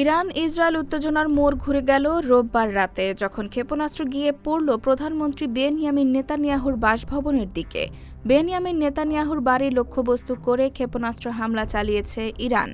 Iran, Israel উত্তেজনার মোড় ঘুরে গেল রোববার রাতে, যখন ক্ষেপণাস্ত্র গিয়ে পড়ল প্রধানমন্ত্রী বেনিয়ামিন নেতানিয়াহুর বাসভবনের দিকে। বেনিয়ামিন নেতানিয়াহুর বাড়ির লক্ষ্যবস্তু করে ক্ষেপণাস্ত্র হামলা চালিয়েছে ইরান।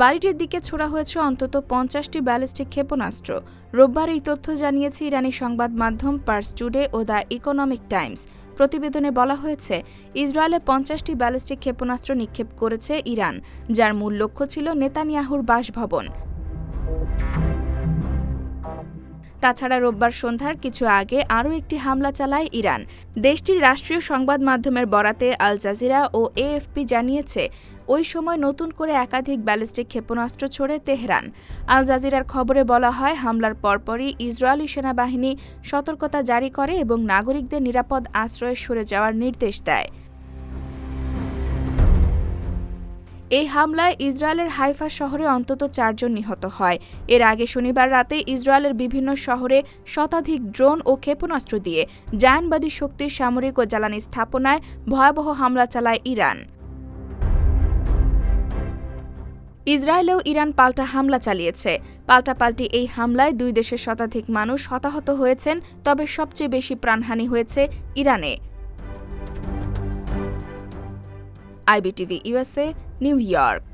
বাড়িটির দিকে ছোড়া হয়েছে অন্তত পঞ্চাশটি ব্যালিস্টিক ক্ষেপণাস্ত্র। রোববার এই তথ্য জানিয়েছে ইরানি সংবাদ মাধ্যম পার্স টুডে ও দ্য ইকোনমিক টাইমস। প্রতিবেদনে বলা হয়েছে, ইসরায়েলে পঞ্চাশটি ব্যালিস্টিক ক্ষেপণাস্ত্র নিক্ষেপ করেছে ইরান, যার মূল লক্ষ্য ছিল নেতানিয়াহুর বাসভবন। তাছাড়া রোববার সন্ধ্যার কিছু আগে আরও একটি হামলা চালায় ইরান। দেশটির রাষ্ট্রীয় সংবাদ মাধ্যমের বরাতে আল জাজিরা ও এএফপি জানিয়েছে ওই সময় নতুন করে একাধিক ব্যালিস্টিক ক্ষেপণাস্ত্র ছড়ে তেহরান। আল জাজিরার খবরে বলা হয়, হামলার পরপরই ইসরায়েলি সেনাবাহিনী সতর্কতা জারি করে এবং নাগরিকদের নিরাপদ আশ্রয়ে সরে যাওয়ার নির্দেশ দেয়। এই হামলায় ইসরায়েলের হাইফা শহরে অন্তত চারজন নিহত হয়। এর আগে শনিবার রাতে ইসরায়েলের বিভিন্ন শহরে শতাধিক ড্রোন ও ক্ষেপণাস্ত্র দিয়ে জায়নবাদী শক্তির সামরিক ও জ্বালানি স্থাপনায় ভয়াবহ হামলা চালায় ইরান। ইসরায়েলেও ইরান পাল্টা হামলা চালিয়েছে। পাল্টাপাল্টি এই হামলায় দুই দেশের শতাধিক মানুষ হতাহত হয়েছেন, তবে সবচেয়ে বেশি প্রাণহানি হয়েছে ইরানে। IBTV, USA, New York.